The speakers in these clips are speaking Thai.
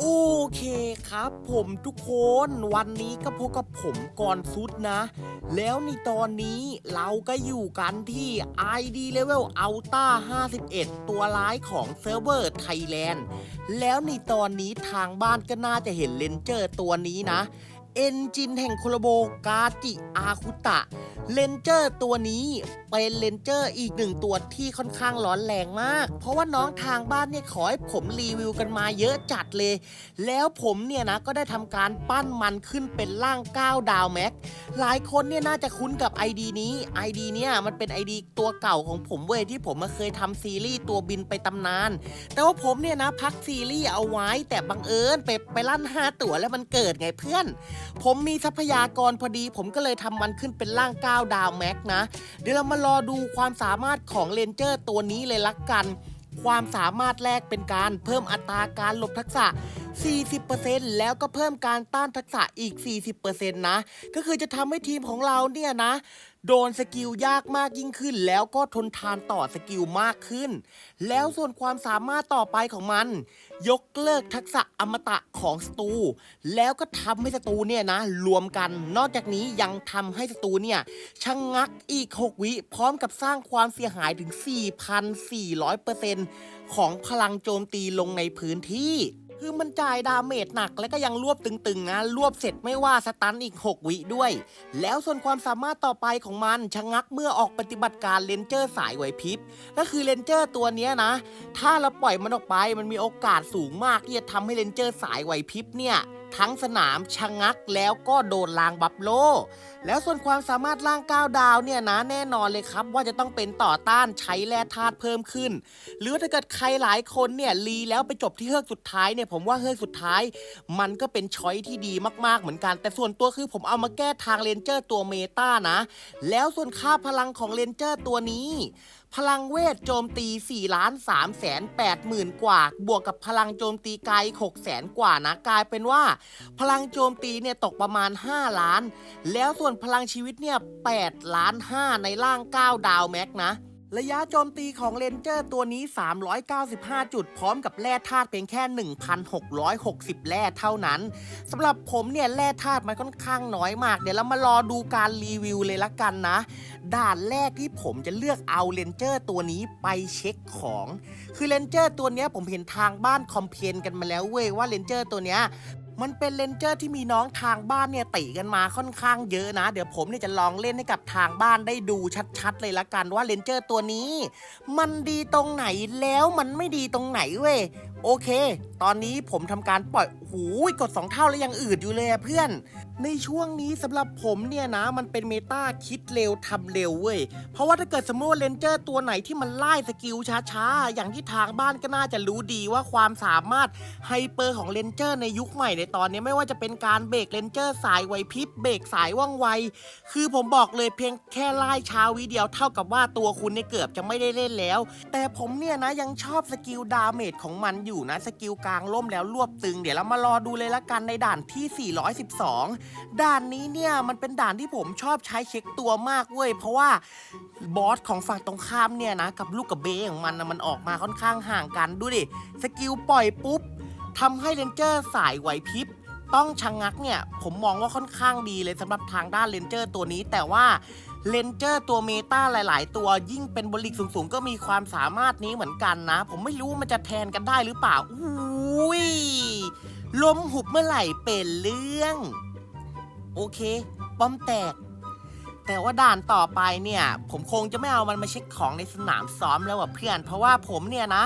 โอเคครับผมทุกคนวันนี้ก็พบกับผมก่อนซุดนะ แล้วในตอนนี้เราก็อยู่กันที่ ID Level Alta 51 ตัวร้ายของเซิร์ฟเวอร์ไทยแลนด์แล้วในตอนนี้ทางบ้านก็น่าจะเห็นเลนเจอร์ตัวนี้นะ เอนจินแห่งโคลโบกาจิอาคุตะ เลนเจอร์ตัวนี้เป็นเลนเจอร์อีกหนึ่งตัวที่ค่อนข้างร้อนแรงมาก เพราะว่าน้องทางบ้านเนี่ยขอให้ผมรีวิวกันมาเยอะจัดเลย แล้วผมเนี่ยนะก็ได้ทำการปั้นมันขึ้นเป็นร่าง 9 ดาวแม็ก หลายคนเนี่ยน่าจะคุ้นกับ ID นี้ ID เนี่ยมันเป็น ID ตัวเก่าของผมเว้ยที่ผมมาเคยทำซีรีส์ตัวบินไปตำนาน แต่ว่าผมเนี่ยนะพักซีรีส์เอาไว้ แต่บังเอิญไปไปลั่นห้าตั๋วแล้วมันเกิดไงเพื่อน ผมมีทรัพยากรพอดี ผมก็เลยทำมันขึ้นเป็นร่าง 9ดาวแม็กนะ เดี๋ยวเรามารอดูความสามารถของเลนเจอร์ตัวนี้เลยละกัน ความสามารถแรกเป็นการเพิ่มอัตราการหลบทักษะ 40%แล้วก็เพิ่มการต้านทักษะอีก 40%นะ ก็คือจะทำให้ทีมของเราเนี่ยนะ โดนสกิลยากมากยิ่งขึ้น แล้วก็ทนทานต่อสกิลมากขึ้น แล้วส่วนความสามารถต่อไปของมัน ยกเลิกทักษะอมตะของสตู แล้วก็ทำให้สตูเนี่ยนะ รวมกัน นอกจากนี้ยังทำให้สตูเนี่ยชะงงักอีก 6 วิพร้อมกับสร้างความเสียหายถึง 4,400%ของพลังโจมตีลงในพื้นที่ คือมันจ่ายดาเมจหนักและก็ยังรวบตึงๆนะรวบเสร็จไม่ว่าสตันอีก 6 วิด้วย แล้วส่วนความสามารถต่อไปของมันชะงักเมื่อออกปฏิบัติการเลนเจอร์สายไหวพริบก็คือเลนเจอร์ตัวนี้นะ ถ้าเราปล่อยมันออกไปมันมีโอกาสสูงมากที่จะทำให้เลนเจอร์สายไหวพริบเนี่ย ทั้งสนามชะงักแล้วก็โดนลางบัฟโล แล้วส่วนความสามารถล่าง9ดาวเนี่ยนะแน่นอนเลยครับ ว่าจะต้องเป็นต่อต้านใช้แร่ธาตุเพิ่มขึ้น หรือถ้าเกิดใครหลายคนเนี่ยรีแล้วไปจบที่เฮือกสุดท้ายเนี่ยผมว่าเฮือกสุดท้าย มันก็เป็นช้อยที่ดีมากๆเหมือนกัน แต่ส่วนตัวคือผมเอามาแก้ทางเลนเจอร์ตัวเมตานะ แล้วส่วนค่าพลังของเลนเจอร์ตัวนี้พลังเวทโจมตี4ล้าน3แสน8หมื่นกว่า บวกกับพลังโจมตีกาย6แสนกว่านะ กลายเป็นว่า พลังโจมตีเนี่ยตกประมาณ 5 ล้าน แล้วส่วนพลังชีวิตเนี่ย8ล้าน 5 ในร่าง 9 ดาวแม็กนะ ระยะโจมตีของเลนเจอร์ตัวนี้ 395 จุดพร้อมกับแร่ธาตุเพียงแค่ 1,660 แร่เท่านั้นสำหรับผมเนี่ยแร่ธาตุมันค่อนข้างน้อยมาก เดี๋ยวเรามารอดูการรีวิวเลยละกันนะ ด่านแรกที่ผมจะเลือกเอาเลนเจอร์ตัวนี้ไปเช็คของ คือเลนเจอร์ตัวนี้ผมเห็นทางบ้านคอมเพลนกันมาแล้วเว้ยว่าเลนเจอร์ตัวเนี้ย มันเป็นเลนเจอร์ที่มีน้องทางบ้านเนี่ยติกันมาค่อนข้างเยอะนะ เดี๋ยวผมเนี่ยจะลองเล่นให้กับทางบ้านได้ดูชัดๆ เลยละกันว่าเลนเจอร์ตัวนี้ มันดีตรงไหนแล้วมันไม่ดีตรงไหนเว้ย โอเค ตอนนี้ผมทำการปล่อยหูยกด 2 เท่าแล้วยังอืดอยู่เลยเพื่อน ในช่วงนี้สำหรับผมเนี่ยนะ มันเป็นเมตาคิดเร็วทำเร็วเว้ย เพราะว่าถ้าเกิดสมมติเลนเจอร์ตัวไหนที่มันไล่สกิลช้าๆ อย่างที่ทางบ้านก็น่าจะรู้ดีว่าความสามารถไฮเปอร์ของเลนเจอร์ในยุคใหม่ในตอนนี้ไม่ว่าจะเป็นการเบรกเลนเจอร์สายไวพริบเบรกสายว่องไว คือผมบอกเลยเพียงแค่ไล่ช้าวิเดียวเท่ากับว่าตัวคุณเนี่ยเกือบจะไม่ได้เล่นแล้ว แต่ผมเนี่ยนะยังชอบสกิลดาเมจของมันอยู่นะ สกิลกลางล่มแล้วรวบตึง เดี๋ยวเรามารอดูเลยละกันในด่านที่ 412 ด่านนี้เนี่ยมันเป็นด่านที่ผมชอบใช้เช็คตัวมากเว้ย เพราะว่าบอสของฝั่งตรงข้ามเนี่ยนะกับลูกกับเบของมันนะมันออกมาค่อนข้างห่างกันดูดิ สกิลปล่อยปุ๊บทำให้เลนเจอร์สายไหวพริบต้องชะงงักเนี่ย ผมมองว่าค่อนข้างดีเลยสำหรับทางด้านเลนเจอร์ตัวนี้แต่ว่า เลนเจอร์ตัวเมตาหลาย ๆ ตัวยิ่งเป็นบริกสูง ๆ ก็มีความสามารถนี้เหมือนกันนะ ผมไม่รู้มันจะแทนกันได้หรือเปล่าอุ้ยล้มหุบเมื่อไหร่เป็นเรื่อง โอเคป้อมแตก แต่ว่าด่านต่อไปเนี่ย ผมคงจะไม่เอามันมาเช็คของในสนามซ้อมแล้วอะเพื่อน เพราะว่าผมเนี่ยนะ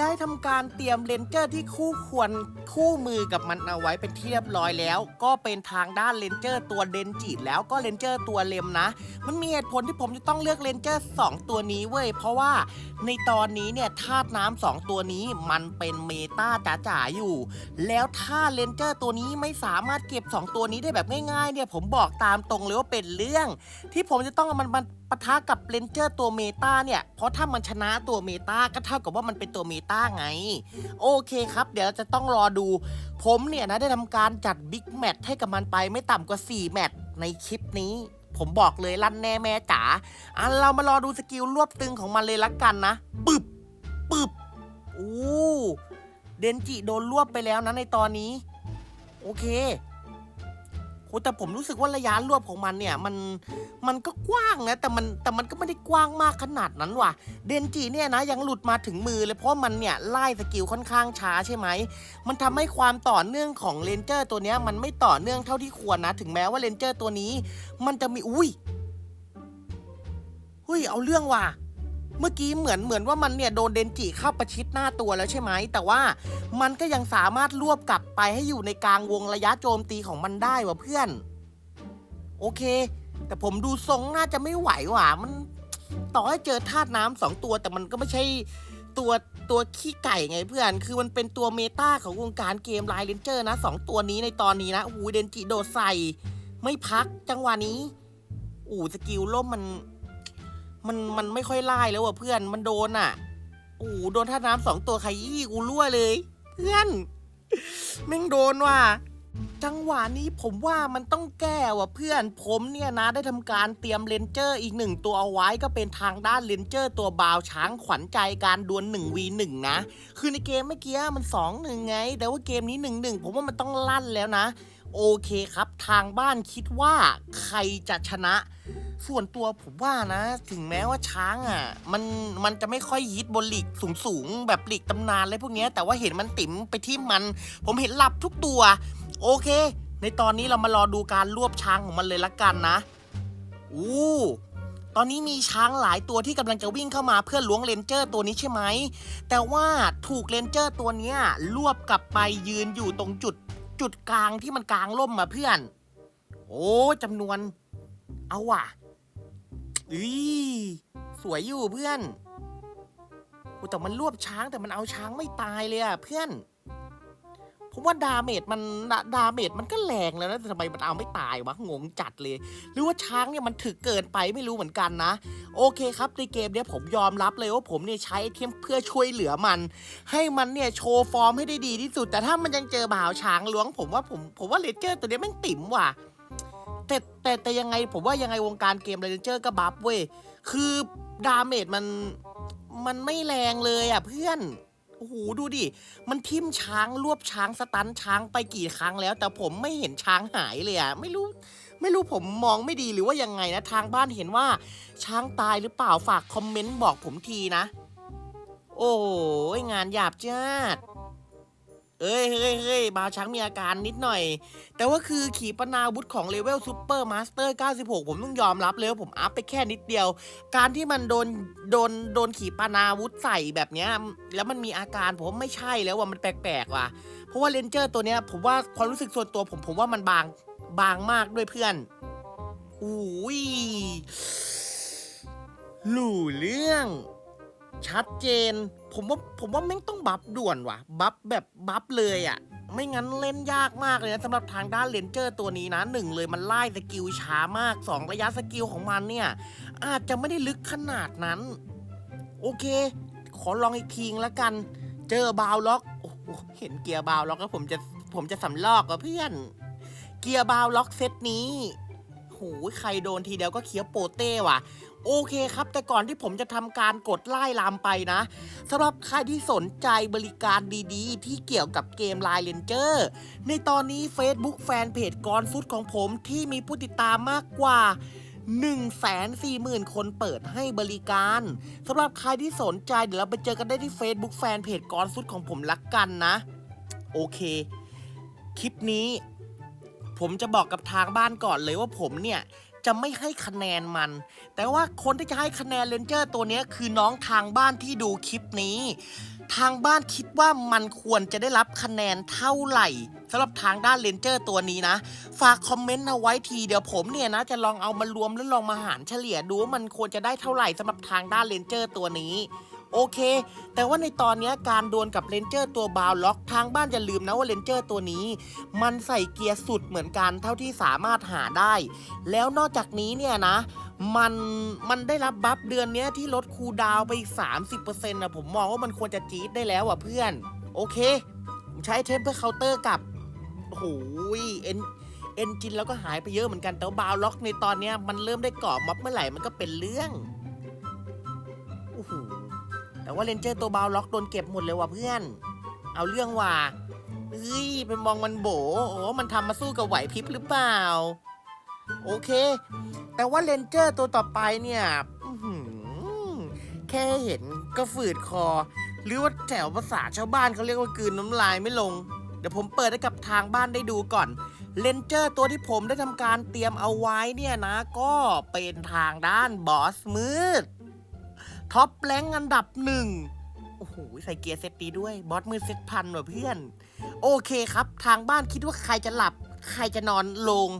ได้ทำการเตรียมเลนเจอร์ที่คู่ควรคู่มือกับมันเอาไว้เป็นที่เรียบร้อยแล้ว ก็เป็นทางด้านเลนเจอร์ตัวเดนจิแล้วก็เลนเจอร์ตัวเลมนะ มันมีเหตุผลที่ผมจะต้องเลือกเลนเจอร์2ตัวนี้เว้ยเพราะว่าในตอนนี้เนี่ยธาตุน้ำสองตัวนี้มันเป็นเมตาจ๋าๆอยู่ แล้วถ้าเลนเจอร์ตัวนี้ไม่สามารถเก็บ 2 ตัวนี้ได้แบบง่ายๆเนี่ยผมบอกตามตรงเลยว่าเป็นเรื่อง ที่ผมจะต้องมันมันปะทะกับเลนเจอร์ตัวเมตาเนี่ยเพราะถ้ามันชนะตัวเมตาก็เท่ากับว่ามันเป็นตัวเมตาไง โอเคครับ เดี๋ยวเราจะต้องรอดู ผมเนี่ยนะได้ทำการจัดบิ๊กแมตช์ให้กับมันไปไม่ต่ำกว่า 4 แมตช์ในคลิปนี้ ผมบอกเลยลั่นแน่แม่จ๋าอะเรามารอดูสกิลรวบตึงของมันเลยละกันนะปึบปึบอู้เดนจิโดนรวบไปแล้วนะในตอนนี้ โอเค โหแต่ผมรู้สึกว่าระยะรวบของมันเนี่ยมันมันก็กว้างนะแต่มันแต่มันก็ไม่ได้กว้างมากขนาดนั้นว่ะ เดนจิเนี่ยนะยังหลุดมาถึงมือเลยเพราะมันเนี่ยไล่สกิลค่อนข้างช้าใช่ไหมมันทำให้ความต่อเนื่องของเลนเจอร์ตัวเนี้ยมันไม่ต่อเนื่องเท่าที่ควรนะ ถึงแม้ว่าเลนเจอร์ตัวนี้ มันจะมีอุ้ยเฮ้ยเอาเรื่องว่ะ เมื่อกี้เหมือนเหมือนว่ามันเนี่ยโดนเดนจิเข้าประชิดหน้าตัวแล้วใช่ไหม แต่ว่ามันก็ยังสามารถรวบกลับไปให้อยู่ในกลางวงระยะโจมตีของมันได้ว่ะเพื่อน โอเค แต่ผมดูทรงน่าจะไม่ไหวว่ะมันต่อให้เจอธาตุน้ำสองตัวแต่มันก็ไม่ใช่ตัวตัวขี้ไก่ไงเพื่อน คือมันเป็นตัวเมตาของวงการเกมไลน์เลนเจอร์นะสองตัวนี้ในตอนนี้นะโอ้โหเดนจิโดดใส่ ไม่พักจังหวะนี้อ้โหสกิลล่มมัน มันมันไม่ค่อยไล่แล้วว่ะเพื่อนมันโดนอะโอ้โหโดนท่าน้ำสองตัวขยี้กูรั่วเลย เพื่อนแม่งโดนว่ะจังหวะนี้ผมว่ามันต้องแก้ว่ะเพื่อนผมเนี่ยนะได้ทำการเตรียมเลนเจอร์อีกหนึ่งตัวเอาไว้ก็เป็นทางด้านเลนเจอร์ตัวบาวช้างขวัญใจการดวล 1 v 1 นะ คือในเกมเมื่อกี้มัน 2 1 ไง แต่ว่าเกมนี้ 1 1 ผมว่ามันต้องลั่นแล้วนะ โอเคครับ ทางบ้านคิดว่าใครจะชนะ ส่วนตัวผมว่านะ ถึงแม้ว่าช้างอะ มันมันจะไม่ค่อยฮิตบนหลีกสูงๆแบบหลีกตำนานอะไรพวกนี้แต่ว่าเห็นมันติ๋มไปที่มัน ผมเห็นหลับทุกตัว โอเค ในตอนนี้เรามารอดูการรวบช้างของมันเลยละกันนะอู้ตอนนี้มีช้างหลายตัวที่กำลังจะวิ่งเข้ามาเพื่อล้วงเลนเจอร์ตัวนี้ใช่ไหม แต่ว่าถูกเลนเจอร์ตัวนี้รวบกลับไปยืนอยู่ตรงจุด จุดกลางที่มันกลางล่มมาเพื่อน โอ้จำนวน เอาว่ะอีสวยอยู่เพื่อนแต่มันรวบช้างแต่มันเอาช้างไม่ตายเลยอะเพื่อน ผมว่าดาเมจมันดาดาเมจมันก็แรงแล้วนะแต่ทำไมมันเอาไม่ตายวะงงจัดเลย หรือว่าช้างเนี่ยมันถึกเกินไปไม่รู้เหมือนกันนะ โอเคครับในเกมเนี้ยผมยอมรับเลยว่าผมเนี่ยใช้ไอเทมเพื่อช่วยเหลือมัน ให้มันเนี่ยโชว์ฟอร์มให้ได้ดีที่สุด แต่ถ้ามันยังเจอบ่าวช้างล้วง ผมว่าผมผมว่าเลเจอร์ตัวเนี้ยแม่งติ๋มว่ะแต่แต่แต่ยังไงผมว่ายังไงวงการเกมเลเจอร์ก็บัฟเว้ยคือดาเมจมันมันไม่แรงเลยอะเพื่อน โอ้โหดูดิ มันทิ่มช้างรวบช้างสตันช้างไปกี่ครั้งแล้ว แต่ผมไม่เห็นช้างหายเลยอะไม่รู้ไม่รู้ผมมองไม่ดีหรือว่ายังไงนะทางบ้านเห็นว่า ช้างตายหรือเปล่าฝากคอมเมนต์บอกผมทีนะ โอ้ยงานหยาบจ้าด เอ้ยเฮ้ยเฮ้ยบาวช้างมีอาการนิดหน่อย แต่ว่าคือขีปนาวุธของเลเวลซูเปอร์มาสเตอร์96 ผมต้องยอมรับเลยว่าผมอัพไปแค่นิดเดียว การที่มันโดนโดนโดนขีปนาวุธใส่แบบเนี้ยแล้วมันมีอาการผมไม่ใช่แล้วว่ามันแปลกๆว่ะ เพราะว่าเลนเจอร์ตัวเนี้ยผมว่าความรู้สึกส่วนตัวผมผมว่ามันบางบางมากด้วยเพื่อนอุ้ยหลู่เรื่อง ชัดเจน ผมว่าผมว่าแม่งต้องบัฟด่วนว่ะ บัฟแบบบัฟเลยอะ่ะ ไม่งั้นเล่นยากมากเลยนะสำหรับทางด้านเลนเจอร์ตัวนี้นะหนึ่งเลยมันไล่สกิลช้ามากสองระยะสกิลของมันเนี่ย อาจจะไม่ได้ลึกขนาดนั้น โอเค ขอลองอีกทีงแล้วกัน เจอบาวล็อกโอ้โหเห็นเกียร์บาวล็อกแล้วผมจะผมจะสำลอกกับเพื่อน เกียร์บาวล็อกเซตนี้โหใครโดนทีเดียวก็เคี้ยวโปเต้ว่ะ โอเคครับ แต่ก่อนที่ผมจะทำการกดไล่ลามไปนะสำหรับใครที่สนใจบริการดีๆ ที่เกี่ยวกับเกม Line Ranger ในตอนนี้ Facebook แฟนเพจกรฟุตของผมที่มีผู้ติดตามมากกว่า140,000 คนเปิดให้บริการสำหรับใครที่สนใจเดี๋ยวเราไปเจอกันได้ที่ Facebook แฟนเพจกรฟุตของผมละกันนะ โอเค คลิปนี้ ผมจะบอกกับทางบ้านก่อนเลยว่าผมเนี่ย จะไม่ให้คะแนนมัน แต่ว่าคนที่จะให้คะแนนเลนเจอร์ตัวนี้คือน้องทางบ้านที่ดูคลิปนี้ ทางบ้านคิดว่ามันควรจะได้รับคะแนนเท่าไหร่สำหรับทางด้านเลนเจอร์ตัวนี้นะ ฝากคอมเมนต์เอาไว้ทีเดี๋ยวผมเนี่ยนะ จะลองเอามารวมแล้วลองมาหารเฉลี่ยดูว่ามันควรจะได้เท่าไหร่สำหรับทางด้านเลนเจอร์ตัวนี้ โอเค แต่ว่าในตอนนี้การดวลกับเลนเจอร์ตัวบาวล็อกทางบ้านอย่าลืมนะว่าเลนเจอร์ตัวนี้ มันใส่เกียร์สุดเหมือนกันเท่าที่สามารถหาได้ แล้วนอกจากนี้เนี่ยนะมันมันได้รับบัฟเดือนนี้ที่ลดคูดาวไปอีก 30%นะผมมองว่ามันควรจะจี๊ดได้แล้วอะเพื่อน โอเคผมใช้เทมเพื่อเคาน์เตอร์กับโอ้โหเอ็นเอนจินแล้วก็หายไปเยอะเหมือนกันแต่ว่าบาวล็อกในตอนเนี้ยมันเริ่มได้เกาะม็อบเมื่อไหร่มันก็เป็นเรื่องโอ้โห แต่ว่าเลนเจอร์ตัวบาล็อกโดนเก็บหมดเลยว่ะเพื่อน เอาเรื่องว่าเฮ้ยไปมองมันโบโอ้มันทำมาสู้กับไหวพริบหรือเปล่า โอเค แต่ว่าเลนเจอร์ตัวต่อไปเนี่ยแค่เห็นก็ฝืดคอ หรือว่าแถวภาษาชาวบ้านเขาเรียกว่ากืนน้ำลายไม่ลง เดี๋ยวผมเปิดให้กับทางบ้านได้ดูก่อน เลนเจอร์ตัวที่ผมได้ทำการเตรียมเอาไว้เนี่ยนะ ก็เป็นทางด้านบอสมืด ท็อปแรงอันดับหนึ่งโอ้โหใส่เกียร์เซตดีด้วย บอสมืดเซตพันว่ะเพื่อน โอเคครับ ทางบ้านคิดว่าใครจะหลับ ใครจะนอนลง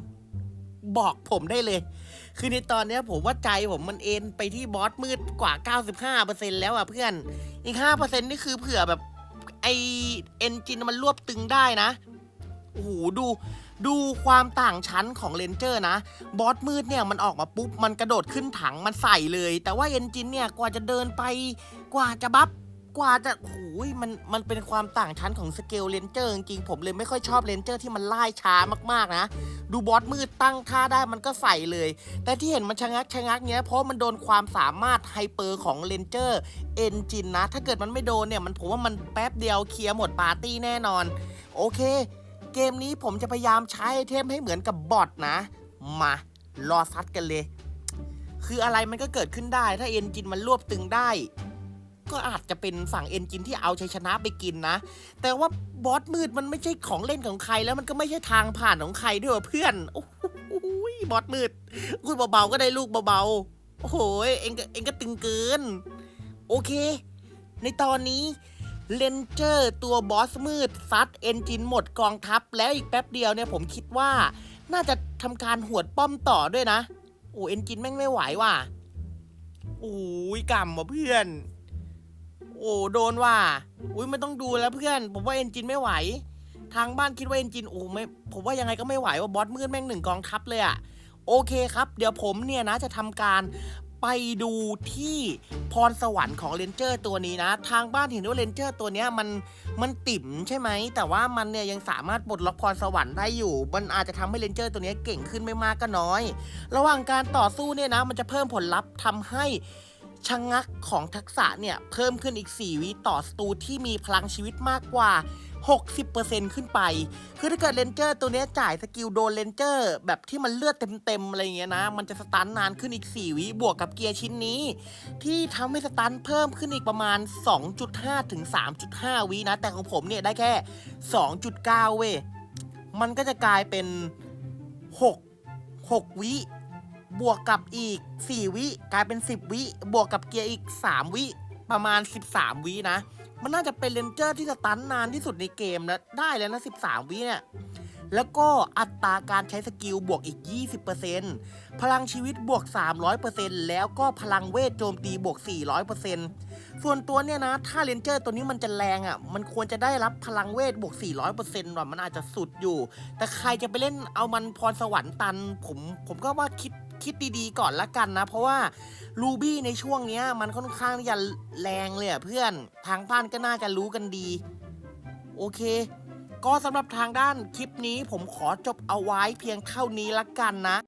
บอกผมได้เลย คือในตอนนี้ผมว่าใจผมมันเอ็นไปที่บอสมืดกว่า 95%แล้วอะเพื่อน อีก 5%นี่คือเผื่อแบบไอเอนจินมันรวบตึงได้นะ โอ้โหดู ดูความต่างชั้นของเลนเจอร์นะ บอสมืดเนี่ยมันออกมาปุ๊บ มันกระโดดขึ้นถังมันใส่เลย แต่ว่าเอนจินเนี่ยกว่าจะเดินไปกว่าจะบัฟกว่าจะโอ้โหมันมันเป็นความต่างชั้นของสเกลเลนเจอร์จริงๆผมเลยไม่ค่อยชอบเลนเจอร์ที่มันไล่ช้ามากๆนะ ดูบอสมืดตั้งท่าได้มันก็ใส่เลย แต่ที่เห็นมันชะงักชะงักเนี้ยเพราะมันโดนความสามารถไฮเปอร์ของเลนเจอร์เอนจินนะ ถ้าเกิดมันไม่โดนเนี่ยมันผมว่ามันแป๊บเดียวเคลียร์หมดปาร์ตี้แน่นอน โอเค เกมนี้ผมจะพยายามใช้ไอเทมให้เหมือนกับบอทนะ มารอซัดกันเลย คืออะไรมันก็เกิดขึ้นได้ ถ้าเอนจินมันรวบตึงได้ ก็อาจจะเป็นฝั่งเอนจินที่เอาชัยชนะไปกินนะ แต่ว่าบอสมืดมันไม่ใช่ของเล่นของใครแล้วมันก็ไม่ใช่ทางผ่านของใครด้วยเพื่อนโอ้โหบอสมืดพูดเบาๆก็ได้ลูกเบาๆโอ้โหเองก็เองก็ตึงเกิน โอเค ในตอนนี้ เลนเจอร์ตัวบอสมืด ซัดเอนจินหมดกองทัพแล้วอีกแป๊บเดียวเนี่ยผมคิดว่า น่าจะทำการหวดป้อมต่อด้วยนะ โอ้เอนจินแม่งไม่ไหวว่ะโอ้ยกำว่ะเพื่อน โอ้โดนว่ะอุ้ยไม่ต้องดูแล้วเพื่อน ผมว่าเอนจินไม่ไหว ทางบ้านคิดว่าเอนจินโอ้ไม่ผมว่ายังไงก็ไม่ไหวว่าบอสมืดแม่งหนึ่งกองทัพเลยอะโอเคครับ เดี๋ยวผมเนี่ยนะจะทำการ ไปดูที่พรสวรรค์ของเลนเจอร์ตัวนี้นะ ทางบ้านเห็นว่าเลนเจอร์ตัวเนี้ยมันมันติ่มใช่ไหม แต่ว่ามันเนี่ยยังสามารถปลดล็อกพรสวรรค์ได้อยู่ มันอาจจะทำให้เลนเจอร์ตัวนี้เก่งขึ้นไม่มากก็น้อย ระหว่างการต่อสู้เนี่ยนะ มันจะเพิ่มผลลัพธ์ทำให้ ชะงงักของทักษะเนี่ย เพิ่มขึ้นอีก 4 วิต่อศัตรูที่มีพลังชีวิตมากกว่า 60%ขึ้นไป คือถ้าเกิดเลนเจอร์ตัวนี้จ่ายสกิลโดนเลนเจอร์แบบที่มันเลือดเต็มๆอะไรเงี้ยนะ มันจะสตันนานขึ้นอีก 4 วิบวกกับเกียร์ชิ้นนี้ ที่ทำให้สตันเพิ่มขึ้นอีกประมาณ 2.5 ถึง 3.5 วินะ แต่ของผมเนี่ยได้แค่ 2.9 เว้ยมันก็จะกลายเป็น 6 6 วิ บวกกับอีก 4 วิกลายเป็น 10 วิบวกกับเกียร์อีก 3 วิประมาณ 13 วินะ มันน่าจะเป็นเลนเจอร์ที่สตันนานที่สุดในเกมแล้วได้แล้วนะ 13 วิเนี่ยแล้วก็อัตราการใช้สกิลบวกอีก 20%พลังชีวิตบวก 300%แล้วก็พลังเวทโจมตีบวก 400%ส่วนตัวเนี่ยนะ ถ้าเลนเจอร์ตัวนี้มันจะแรงอะ่ะ มันควรจะได้รับพลังเวทบวก 400%ว่ะมันอาจจะสุดอยู่ แต่ใครจะไปเล่นเอามันพรสวรรค์ตัน ผมผมก็ว่าคิด คิดดีๆก่อนละกันนะ เพราะว่ารูบี้ในช่วงเนี้ยมันค่อนข้างที่จะแรงเลยอะเพื่อนทางบ้านก็น่าจะรู้กันดี โอเค ก็สำหรับทางด้านคลิปนี้ผมขอจบเอาไว้เพียงเท่านี้ละกันนะ